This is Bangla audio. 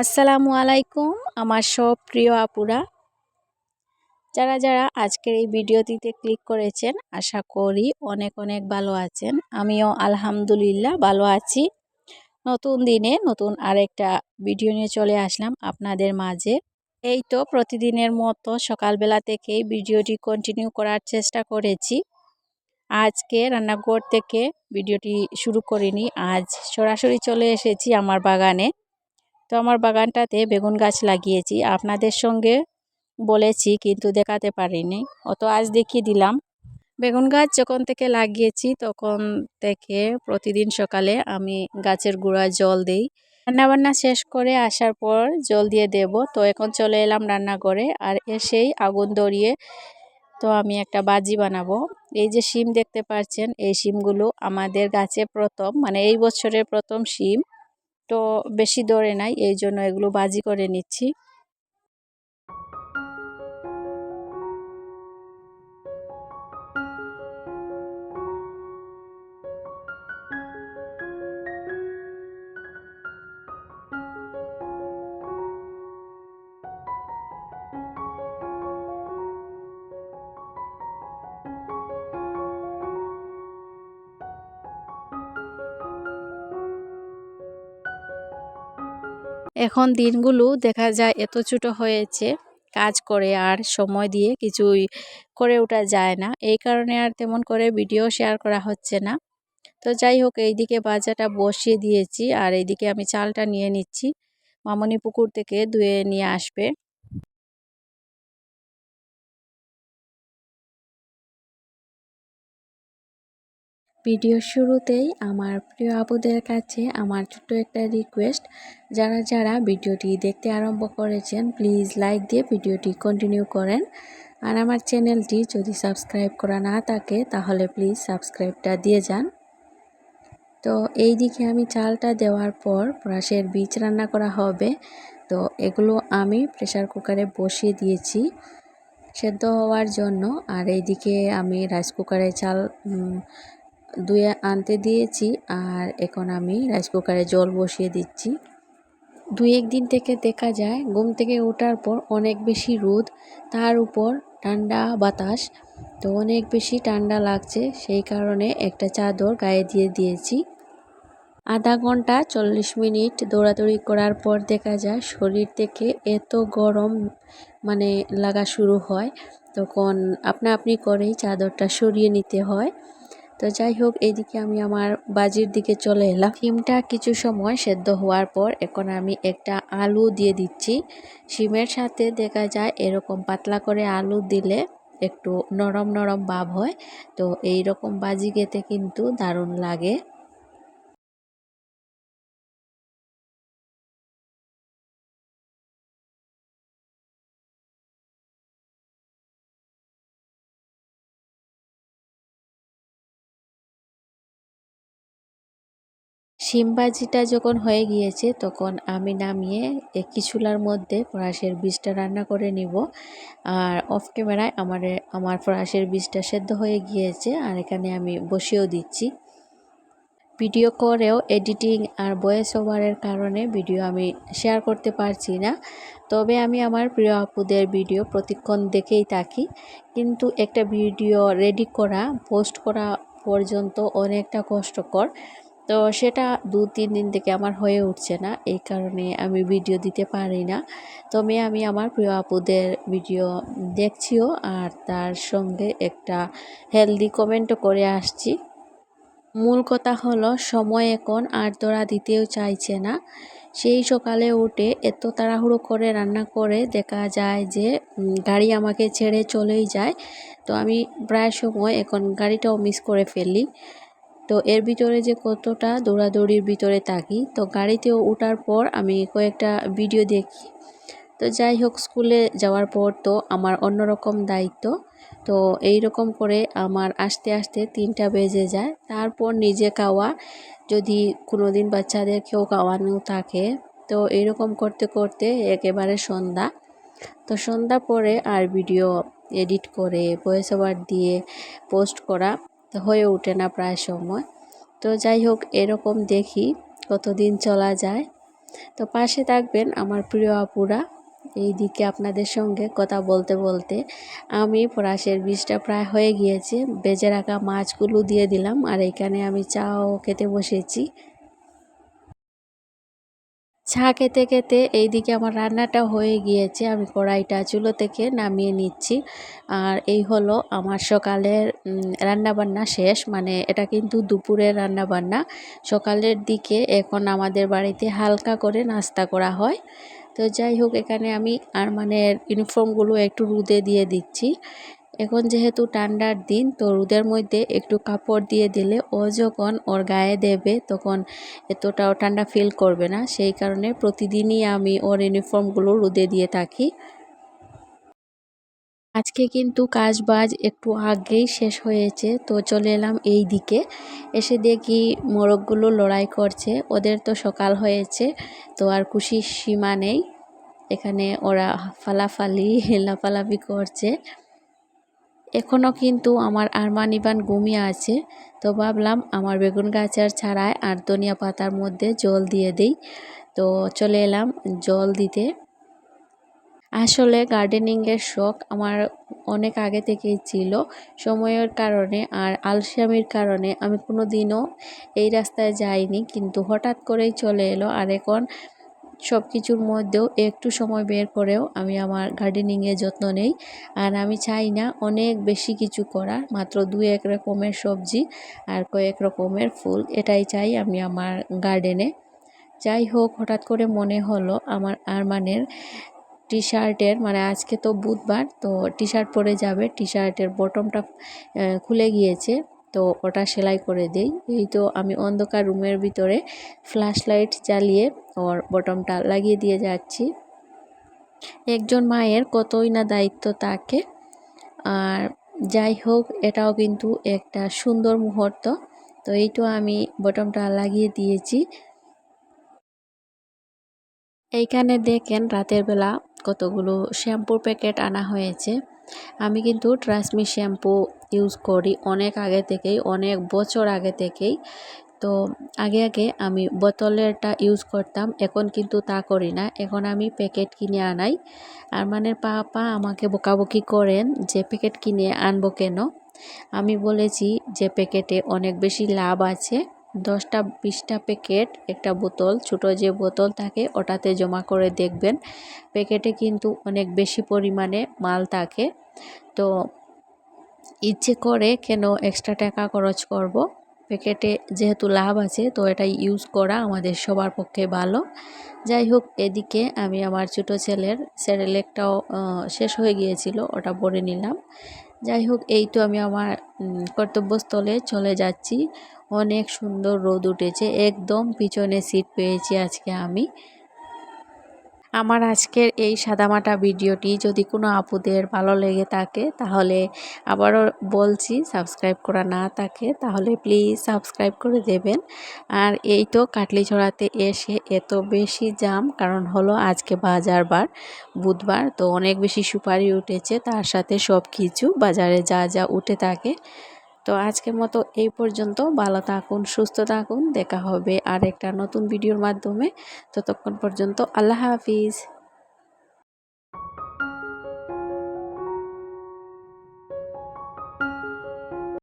আসসালামু আলাইকুম, আমার সব প্রিয় আপুরা। যারা যারা আজকের এই ভিডিওটিতে ক্লিক করেছেন, আশা করি অনেক অনেক ভালো আছেন। আমিও আলহামদুলিল্লাহ ভালো আছি। নতুন দিনে নতুন আরেকটা ভিডিও নিয়ে চলে আসলাম আপনাদের মাঝে। এই তো প্রতিদিনের মতো সকালবেলা থেকেই ভিডিওটি কন্টিনিউ করার চেষ্টা করেছি। আজকে রান্নাঘর থেকে ভিডিওটি শুরু করিনি। আজ সরাসরি চলে এসেছি আমার বাগানে। তো আমার বাগানটাতে বেগুন গাছ লাগিয়েছি। আপনাদের সঙ্গে বলেছি কিন্তু দেখাতে পারিনি। অত আজ দেখিয়ে দিলাম। বেগুন গাছ যখন থেকে লাগিয়েছি তখন থেকে প্রতিদিন সকালে আমি গাছের গোড়ায় জল দিই। রান্নাবান্না শেষ করে আসার পর জল দিয়ে দেব। তো এখন চলে এলাম রান্নাঘরে আর এসেই আগুন ধরিয়ে তো আমি একটা বাজি বানাবো। এই যে শিম দেখতে পাচ্ছেন, এই শিমগুলো আমাদের গাছে প্রথম মানে এই বছরের প্রথম শিম। বেশি দরে নাই এই জন্য এগুলো বাজি করে নিচ্ছি। এখন দিনগুলো দেখা যায় এত ছোট হয়েছে, কাজ করে আর সময় দিয়ে কিছুই করে ওঠা যায় না। এই কারণে আর তেমন করে ভিডিও শেয়ার করা হচ্ছে না। তো যাই হোক, এইদিকে বাজাটা বসিয়ে দিয়েছি আর এইদিকে আমি চালটা নিয়ে নিচ্ছি। মামনি পুকুর থেকে ধুয়ে নিয়ে আসবে। ভিডিওর শুরুতেই আমার প্রিয় আপুদের কাছে আমার ছোট্ট একটা রিকোয়েস্ট যারা যারা ভিডিওটি দেখতে আরম্ভ করেছেন প্লিজ লাইক দিয়ে ভিডিওটি কন্টিনিউ করেন। আর আমার চ্যানেলটি যদি সাবস্ক্রাইব করা না থাকে, তাহলে প্লিজ সাবস্ক্রাইবটা দিয়ে যান। তো এই দিকে আমি চালটা দেওয়ার পর প্রাসের বীজ রান্না করা হবে। তো এগুলো আমি প্রেশার কুকারে বসিয়ে দিয়েছি সেদ্ধ হওয়ার জন্য। আর এইদিকে আমি রাইস কুকারে চাল ধুয়ে আনতে দিয়েছি আর এখন আমি রাইস কুকারে জল বসিয়ে দিচ্ছি। দুই একদিন থেকে দেখা যায়, ঘুম থেকে ওঠার পর অনেক বেশি রোদ, তার উপর ঠান্ডা বাতাস। তো অনেক বেশি ঠান্ডা লাগছে, সেই কারণে একটা চাদর গায়ে দিয়ে দিয়েছি। আধা ঘণ্টা চল্লিশ মিনিট দৌড়াদৌড়ি করার পর দেখা যায় শরীর থেকে এত গরম মানে লাগা শুরু হয়। তখন আপনা আপনি করেই চাদরটা সরিয়ে নিতে হয়। তো যাই হোক এইদিকে আমি আমার বাজির দিকে চলে এলাম। সিমটা কিছু সময় সেদ্ধ হওয়ার পর এখন আমি একটা আলু দিয়ে দিচ্ছি। শিমের সাথে দেখা যায় এরকম পাতলা করে আলু দিলে একটু নরম নরম ভাব হয়। তো এই রকম বাজি খেতে কিন্তু দারুণ লাগে। শিমবাজিটা যখন হয়ে গিয়েছে, তখন আমি নামিয়ে একই চুলার মধ্যে ফরাসের বীজটা রান্না করে নিব। আর অফ ক্যামেরায় আমার আমার ফরাসের বীজটা সেদ্ধ হয়ে গিয়েছে, আর এখানে আমি বসিয়েও দিচ্ছি। ভিডিও করেও এডিটিং আর ভয়েস ওভারের কারণে ভিডিও আমি শেয়ার করতে পারছি না। তবে আমি আমার প্রিয় আপুদের ভিডিও প্রতিক্ষণ দেখেই থাকি। কিন্তু একটা ভিডিও রেডি করা পোস্ট করা পর্যন্ত অনেকটা কষ্টকর। তো সেটা দু, তিন দিন থেকে আমার হয়ে উঠছে না। এই কারণে আমি ভিডিও দিতে পারি না। তবে আমি আমার প্রিয় আপুদের ভিডিও দেখছিও আর তার সঙ্গে একটা হেলদি কমেন্টও করে আসছি। মূল কথা হলো, সময় এখন আর তোরা দিতেও চাইছে না। সেই সকালে উঠে এত তাড়াহুড়ো করে রান্না করে দেখা যায় যে গাড়ি আমাকে ছেড়ে চলেই যায়। তো আমি প্রায় সময় এখন গাড়িটাও মিস করে ফেলি। তো এর ভিতরে যে কতটা দৌড়াদৌড়ির ভিতরে থাকি তো গাড়িতে ওঠার পর আমি কয়েকটা ভিডিও দেখি। তো যাই হোক, স্কুলে যাওয়ার পর তো আমার অন্যরকম দায়িত্ব। তো এই রকম করে আমার আস্তে আস্তে তিনটা বেজে যায়। তারপর নিজে খাওয়া, যদি কোনো দিন বাচ্চাদেরকেও খাওয়ানো থাকে, তো এইরকম করতে করতে একেবারে সন্ধ্যা। তো সন্ধ্যা পরে আর ভিডিও এডিট করে, ভয়েস ওভার দিয়ে পোস্ট করা। হয়ে ওঠে না প্রায় সময়। তো যাই হোক, এরকম দেখি কতদিন চলা যায়। তো পাশে থাকবেন আমার প্রিয় আপুরা। এই দিকে আপনাদের সঙ্গে কথা বলতে বলতে আমি পরাশের বীজটা প্রায় হয়ে গিয়েছে। বেজে রাখা মাছগুলো দিয়ে দিলাম আর এখানে আমি চাও খেতে বসেছি। চা খেতে খেতে এইদিকে আমার রান্নাটা হয়ে গিয়েছে। আমি কড়াইটা চুলো থেকে নামিয়ে নিচ্ছি। আর এই হলো আমার সকালের রান্নাবান্না শেষ। মানে এটা কিন্তু দুপুরের রান্নাবান্না। সকালের দিকে এখন আমাদের বাড়িতে হালকা করে নাস্তা করা হয়। তো যাই হোক, এখানে আমি আর মানে ইউনিফর্মগুলো একটু রুদে দিয়ে দিচ্ছি। এখন যেহেতু ঠান্ডার দিন তো রোদের মধ্যে একটু কাপড় দিয়ে দিলে ও যখন ওর গায়ে দেবে তখন এতটাও ঠান্ডা ফিল করবে না। সেই কারণে প্রতিদিনই আমি ওর ইউনিফর্মগুলো রোদে দিয়ে থাকি। আজকে কিন্তু কাজ বাজ একটু আগেই শেষ হয়েছে, তো চলে এলাম এই দিকে। এসে দেখি মোরগগুলো লড়াই করছে, ওদের তো সকাল হয়েছে, তো আর খুশির সীমা নেই। এখানে ওরা ফালাফালি, লাফালাফি করছে। এখনও কিন্তু আমার আরমান ইবান ঘুমিয়ে আছে। তো ভাবলাম আমার বেগুন গাছের ছাড়ায় আর ধনিয়া পাতার মধ্যে জল দিয়ে দিই। তো চলে এলাম জল দিতে। আসলে গার্ডেনিংয়ের শখ আমার অনেক আগে থেকেই ছিল। সময়ের কারণে আর আলসামির কারণে আমি কোনো দিনও এই রাস্তায় যাইনি। কিন্তু হঠাৎ করেই চলে এলো আর এখন সব কিছুর মধ্যেও একটু সময় বের করেও আমি আমার গার্ডেনিংয়ে যত্ন নেই। আর আমি চাই না অনেক বেশি কিছু করার, মাত্র দু এক রকমের সবজি আর কয়েক রকমের ফুল। এটাই চাই আমি আমার গার্ডেনে যাই হোক, হঠাৎ করে মনে হলো আমার আরমানের টি শার্টের মানে আজকে তো বুধবার, তো টি শার্ট পরে যাবে। টি শার্টের বটমটা খুলে গিয়েছে। তো ওটা সেলাই করে দেই। এই তো আমি অন্ধকার রুমের ভিতরে ফ্ল্যাশ লাইট জ্বালিয়ে ওর বটমটা লাগিয়ে দিয়ে যাচ্ছি। একজন মায়ের কতই না দায়িত্ব তাকে। আর যাই হোক, এটাও কিন্তু একটা সুন্দর মুহূর্ত। তো এই তো আমি বটমটা লাগিয়ে দিয়েছি। এইখানে দেখেন রাতের বেলা কতগুলো শ্যাম্পুর প্যাকেট আনা হয়েছে। আমি কিন্তু ট্রাসমি শ্যাম্পু ইউজ করি অনেক আগে থেকেই, অনেক বছর আগে থেকেই। তো আগে আগে আমি বোতলেরটা ইউজ করতাম, এখন কিন্তু তা করি না। এখন আমি প্যাকেট কিনে আনাই। আর মানে পাপা আমাকে বকাবকি করেন যে প্যাকেট কিনে আনব কেন? আমি বলেছি যে প্যাকেটে অনেক বেশি লাভ আছে। দশটা, বিশটা প্যাকেট একটা বোতল, ছোট যে বোতল থাকে ওটাতে জমা করে দেখবেন। প্যাকেটে কিন্তু অনেক বেশি পরিমাণে মাল থাকে। তো ইচ্ছে করে কেন এক্সট্রা টাকা খরচ করব? প্যাকেটে যেহেতু লাভ আছে, তো এটা ইউজ করা আমাদের সবার পক্ষে ভালো। যাই হোক, এদিকে আমি আমার ছোটো ছেলের স্যারেলেকটাও শেষ হয়ে গিয়েছিল, ওটা পরে নিলাম। যাই হোক, এই তো আমি আমার কর্তব্যস্থলে চলে যাচ্ছি। অনেক সুন্দর রোদ উঠেছে। একদম পিছনে সিট পেয়েছি আজকে আমি। আমার আজকের এই সাদামাটা ভিডিওটি যদি কোনো আপুদের ভালো লেগে থাকে, তাহলে আবারও বলছি সাবস্ক্রাইব করা না থাকে, তাহলে প্লিজ সাবস্ক্রাইব করে দেবেন। আর এই তো কাটলি ছড়াতে এসে এত বেশি জাম, কারণ হলো আজকে বাজার বার বুধবার, তো অনেক বেশি সুপারি উঠেছে, তার সাথে সব কিছু বাজারে যা যা উঠে থাকে তো আজকের মতো এই পর্যন্ত। ভালো থাকুন, সুস্থ থাকুন। দেখা হবে আর একটা নতুন ভিডিওর মাধ্যমে। ততক্ষণ পর্যন্ত আল্লাহ হাফিজ।